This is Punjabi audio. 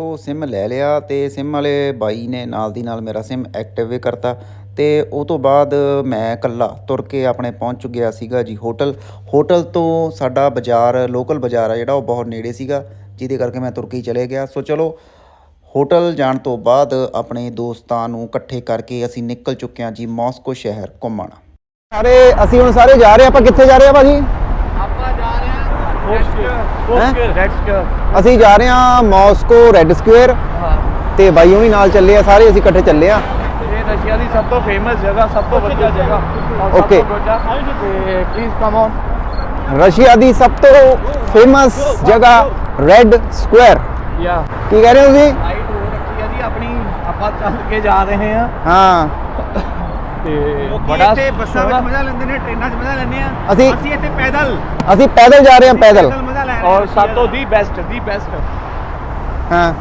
ਉਹ ਸਿਮ ਲੈ ਲਿਆ ਤੇ ਸਿਮ ਵਾਲੇ ਬਾਈ ਨੇ ਨਾਲ ਦੀ ਨਾਲ ਮੇਰਾ ਸਿਮ ਐਕਟਿਵ ਵੀ ਕਰਤਾ ਤੇ ਉਹ ਤੋਂ ਬਾਅਦ ਮੈਂ ਇਕੱਲਾ ਤੁਰ ਕੇ ਆਪਣੇ ਪਹੁੰਚ ਗਿਆ ਸੀਗਾ ਜੀ ਹੋਟਲ। ਹੋਟਲ ਤੋਂ ਸਾਡਾ ਬਾਜ਼ਾਰ ਲੋਕਲ ਬਾਜ਼ਾਰ ਆ ਜਿਹੜਾ ਉਹ ਬਹੁਤ ਨੇੜੇ ਸੀਗਾ, ਜਿਹਦੇ ਕਰਕੇ ਮੈਂ ਤੁਰਕੀ ਚਲੇ ਗਿਆ। ਸੋ ਚਲੋ, ਹੋਟਲ ਜਾਣ ਤੋਂ ਬਾਅਦ ਆਪਣੇ ਦੋਸਤਾਂ ਨੂੰ ਇਕੱਠੇ ਕਰਕੇ ਅਸੀਂ ਨਿਕਲ ਚੁੱਕੇ ਹਾਂ ਜੀ ਮਾਸਕੋ ਸ਼ਹਿਰ ਘੁੰਮਣ। ਸਾਰੇ, ਅਸੀਂ ਹੁਣ ਸਾਰੇ ਜਾ ਰਹੇ ਆਪਾਂ ਕਿੱਥੇ ਜਾ ਰਹੇ ਆ ਭਾਜੀ? ਆਪਾਂ ਹਾਂ? ਰੈਡ ਅਸੀਂ ਜਾ ਰਹੇ ਹਾਂ ਮਾਸਕੋ ਰੈੱਡ ਸਕੁਅਰ ਹਾਂ ਤੇ ਬਾਈ ਉਹ ਵੀ ਨਾਲ ਚੱਲੇ ਆ ਸਾਰੇ ਅਸੀਂ ਇਕੱਠੇ ਚੱਲੇ ਆ ਇਹ ਰਸ਼ੀਆ ਦੀ ਸਭ ਤੋਂ ਫੇਮਸ ਜਗ੍ਹਾ ਸਭ ਤੋਂ ਵਧੀਆ ਜਗ੍ਹਾ। ਔਰ ਸਭ Okay. ਤੋਂ ਵੱਡਾ। ਤੇ ਪਲੀਜ਼ ਕਮ ਔਨ ਰਸ਼ੀਆ ਦੀ ਸਭ ਤੋਂ ਫੇਮਸ ਜਗ੍ਹਾ ਰੈੱਡ ਸਕੁਅਰ ਯਾ ਕੀ ਕਹਿ ਰਹੇ ਹੋ ਤੁਸੀਂ? ਲਾਈਟ ਹੋ ਰੱਖੀ ਆ ਜੀ ਆਪਣੀ। ਆਪਾਂ ਚੱਲ ਕੇ ਜਾ ਰਹੇ ਹਾਂ। ਹਾਂ। ਤੇ ਬੜਾ ਇੱਥੇ ਬੱਸਾਂ ਵਿੱਚ ਮਜ਼ਾ ਲੈਂਦੇ ਨੇ ਟ੍ਰੇਨਾਂ 'ਚ ਮਜ਼ਾ ਲੈਂਦੇ ਆ ਅਸੀਂ- ਅਸੀਂ ਇੱਥੇ ਪੈਦਲ। ਅਸੀਂ ਪੈਦਲ ਜਾ ਰਹੇ ਹਾਂ ਪੈਦਲ। ਮਜ਼ਾ ਲੈ ਰਹੇ ਔਰ ਸਭ ਤੋਂ ਦੀ ਬੈਸਟ ਦੀ ਬੈਸਟ ਹਾਂ।